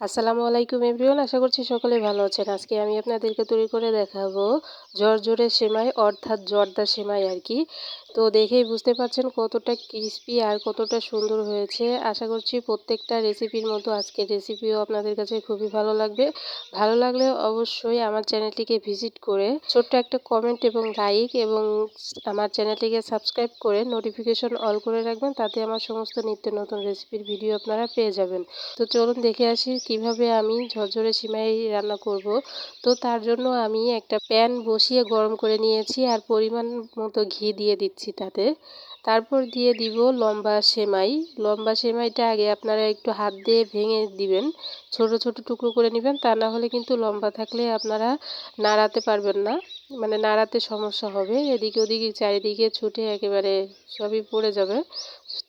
আসসালামু আলাইকুম এভরিওয়ান, আশা করছি সকলে ভালো আছেন। আজকে আমি আপনাদেরকে তৈরি করে দেখাবো জর্জরে সেমাই, অর্থাৎ জর্দা সেমাই আর কি। তো দেখেই বুঝতে পারছেন কতটা ক্রিস্পি আর কতটা সুন্দর হয়েছে। আশা করছি প্রত্যেকটা রেসিপির মতো আজকের রেসিপিও আপনাদের কাছে খুবই ভালো লাগবে। ভালো লাগলে অবশ্যই আমার চ্যানেলটিকে ভিজিট করে ছোট্ট একটা কমেন্ট এবং লাইক এবং আমার চ্যানেলটিকে সাবস্ক্রাইব করে নোটিফিকেশন অল করে রাখবেন। তাতে আমার সমস্ত নিত্য নতুন রেসিপির ভিডিও আপনারা পেয়ে যাবেন। তো চলুন দেখে আসি কীভাবে আমি ঝরঝরে সিমাই রান্না করব। তো তার জন্য আমি একটা প্যান বসিয়ে গরম করে নিয়েছি আর পরিমাণ মতো ঘি দিয়ে দিচ্ছি। তাতে। তারপর দিয়ে দিব লম্বা সেমাই। লম্বা সেমাইটা আগে আপনারা একটু হাত দিয়ে ভেঙে দিবেন। ছোট ছোট টুকরো করে নেবেন। তা না হলে কিন্তু লম্বা থাকলে আপনারা নাড়াতে পারবেন না। মানে নাড়াতে সমস্যা হবে। এদিকে ওদিকে চারিদিকে ছুটে একেবারে সবই পড়ে যাবে।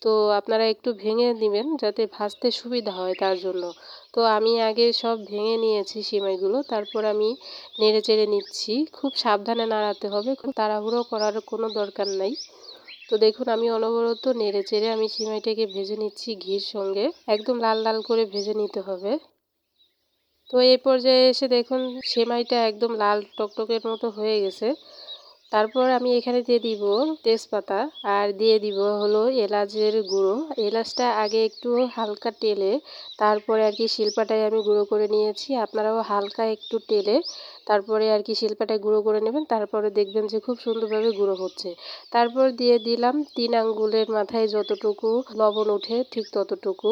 তো আপনারা একটু ভেঙে দিবেন যাতে ভাজতে সুবিধা হয় তার জন্য। তো আমি আগে সব ভেঙে নিয়েছি সিমাইগুলো, তারপর আমি নেড়ে চেড়ে নিচ্ছি। খুব সাবধানে নাড়াতে হবে, খুব তাড়াহুড়ো করার কোনো দরকার নাই। তো দেখুন, আমি অনবরত নেড়ে চেড়ে আমি সিমাইটাকে ভেজে নিচ্ছি ঘির সঙ্গে। একদম লাল লাল করে ভেজে নিতে হবে। তো এই পর্যায়ে এসে দেখুন সেমাইটা একদম লাল টকটকের মতো হয়ে গেছে। তারপর আমি এখানে দিয়ে দিব তেজপাতা আর দিয়ে দিব হলো এলাচের গুঁড়ো। এলাচটা আগে একটু হালকা টেলে, তারপরে আর কি শিল্পাটায় আমি গুঁড়ো করে নিয়েছি। আপনারাও হালকা একটু টেলে তারপরে আর কি শিল্পাটায় গুঁড়ো করে নেবেন, তারপরে দেখবেন যে খুব সুন্দরভাবে গুঁড়ো হচ্ছে। তারপর দিয়ে দিলাম তিন আঙ্গুলের মাথায় যতটুকু লবণ ওঠে ঠিক ততটুকু।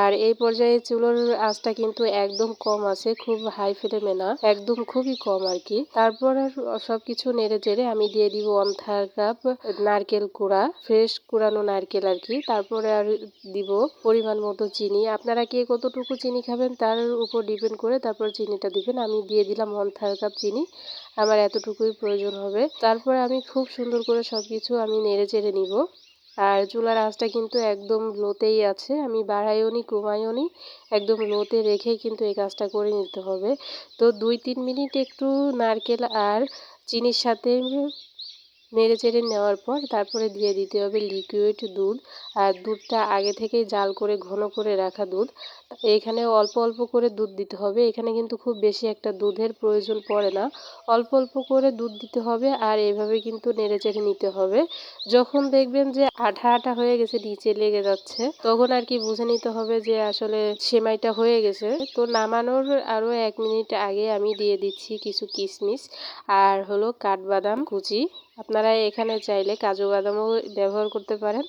আর এই পর্যায়ে চুলোর আঁচটা কিন্তু একদম কম আছে, খুব হাই ফ্লেমে না, একদম খুবই কম আর কি। তারপর আর সব কিছু নেড়ে চেড়ে আমি দিয়ে দিব ওয়ান থার্ড কাপ নারকেল কুড়া ফ্রেশ কুড়ানো নারকেল আর কি। তারপরে আর দিব পরিমাণ মতো চিনি। আপনারা কে কতটুকু চিনি খাবেন তার উপর ডিপেন্ড করে তারপর চিনিটা দিবেন। আমি দিয়ে দিলাম ওয়ান থার্ড কাপ চিনি আমার এতটুকুই প্রয়োজন হবে। তারপর আমি খুব সুন্দর করে সব কিছু আমি নেড়ে চেড়ে নিব। আর চুলার আঁচটা কিন্তু একদম লোতেই আছে। আমি বাড়াইও নি, কমাইও নি, একদম লোতে রেখেই কিন্তু এই কাজটা করে নিতে হবে। তো দুই তিন মিনিট একটু নারকেল আর চিনির সাথে নেড়ে চেড়ে নেওয়ার পর তারপরে দিয়ে দিতে হবে লিকুইড দুধ। আর দুধটা আগে থেকেই জাল করে, ঘন করে রাখা দুধ। এখানে অল্প অল্প করে দুধ দিতে হবে। এখানে কিন্তু খুব বেশি একটা দুধের প্রয়োজন পড়ে না। অল্প অল্প করে দুধ দিতে হবে আর এভাবে কিন্তু নেড়ে চেড়ে নিতে হবে। যখন দেখবেন যে আঠা আঠা হয়ে গেছে, নিচে লেগে যাচ্ছে, তখন আর কি বুঝে নিতে হবে যে আসলে সেমাইটা হয়ে গেছে। তো নামানোর আরও এক মিনিট আগে আমি দিয়ে দিচ্ছি কিছু কিশমিশ। আর হলো কাঠবাদাম কুচি। আপনারা এখানে চাইলে কাজু বাদামও ব্যবহার করতে পারেন।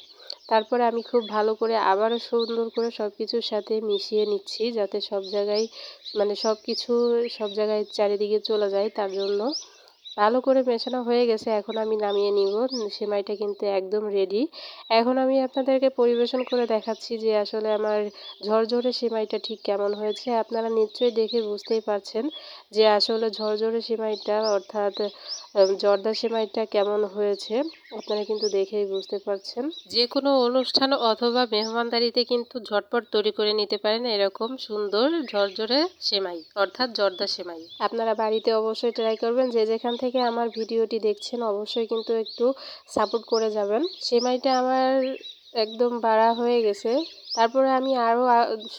তারপরে আমি খুব ভালো করে আবারও সুন্দর করে সব কিছুর সাথে মিশিয়ে নিচ্ছি যাতে সব জায়গায় মানে সব কিছু সব জায়গায় চারিদিকে চলে যায় তার জন্য। ভালো করে মেশানো হয়ে গেছে, এখন আমি নামিয়ে নিব। সেমাইটা কিন্তু একদম রেডি এখন আমি আপনাদেরকে পরিবেশন করে দেখাচ্ছি যে আসলে আমার ঝরঝরে সেমাইটা ঠিক কেমন হয়েছে। আপনারা নিশ্চয়ই দেখে বুঝতেই পারছেন যে আসলে ঝরঝরে সেমাইটা অর্থাৎ জর্দা সেমাইটা কেমন হয়েছে? আপনারা কিন্তু দেখেই বুঝতে পারছেন। যে কোনো অনুষ্ঠান অথবা মেহমানদারিতে কিন্তু ঝটপট তৈরি করে নিতে পারেন এরকম সুন্দর ঝরঝরে সেমাই অর্থাৎ জর্দা সেমাই। আপনারা বাড়িতে অবশ্যই ট্রাই করবেন। যে যেখান থেকে আমার ভিডিওটি দেখছেন অবশ্যই কিন্তু একটু সাপোর্ট করে যাবেন। সেমাইটা আমার একদম বাড়া হয়ে গেছে। তারপরে আমি আরও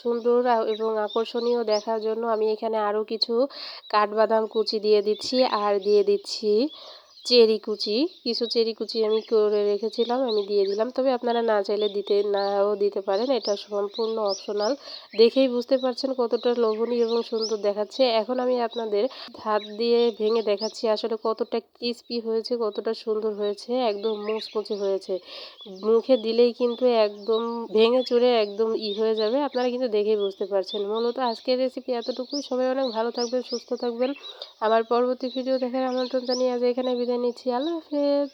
সুন্দর এবং আকর্ষণীয় দেখার জন্য আমি এখানে আরও কিছু কাঠবাদাম কুচি দিয়ে দিচ্ছি, আর দিয়ে দিচ্ছি। চেরি কুচি, কিছু চেরি কুচি আমি করে রেখেছিলাম, আমি দিয়ে দিলাম। তবে আপনারা না চাইলে দিতে, নাও দিতে পারেন, এটা সম্পূর্ণ অপশনাল দেখেই বুঝতে পারছেন কতটা লোভনীয় এবং সুন্দর দেখাচ্ছে। এখন আমি আপনাদের হাত দিয়ে ভেঙে দেখাচ্ছি আসলে কতটা ক্রিস্পি হয়েছে, কতটা সুন্দর হয়েছে, একদম মুচমুচে হয়েছে। মুখে দিলেই কিন্তু একদম ভেঙে চুরে একদম ই হয়ে যাবে, আপনারা কিন্তু দেখেই বুঝতে পারছেন। মূলত আজকের রেসিপি এতটুকুই। সবাই অনেক ভালো থাকবেন, সুস্থ থাকবেন। আমার পরবর্তী ভিডিও দেখার আমন্ত্রণ জানিয়ে আজ এখানে নিচ্ছি আল্লাহ হাফেজ।